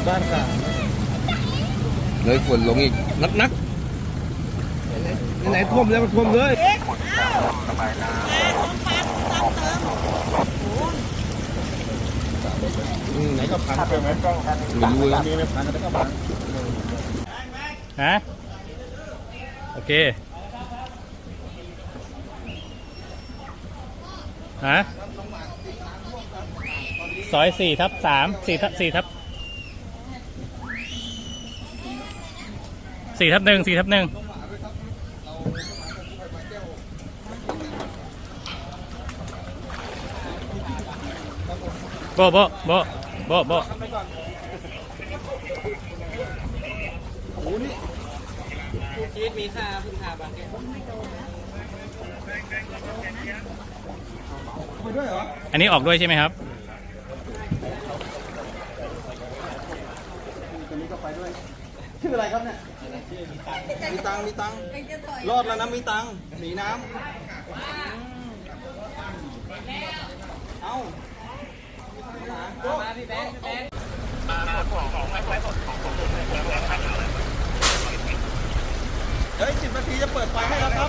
อยู่บ้านค่ะเลยฝนลงอีกนักนักไหนๆท่วมแล้วมันท่วมเลยอืมไหนก็พันไปไหมไม่รู้เลยมีไม่พันแล้วก็พันฮะโอเคฮะซอยสี่ทับสามสี่ทับสี่ทับ สี่ทับหนึ่งสี่ทับหนึ่งโบโบโบโบโบชีวิตมีค่าพึ่งพาบางแกอันนี้ออกด้วยใช่ไหมครับอันนี้ก็ไปด้วย ชื่ออะไรครับเนี่ย มีตังมีตังรอดแล้วนะมีตังหนีน้ำ เอ้ามาพี่แบงค์พี่แบงค์เฮ้ยสิบนาทีจะเปิดไฟให้แล้วครับ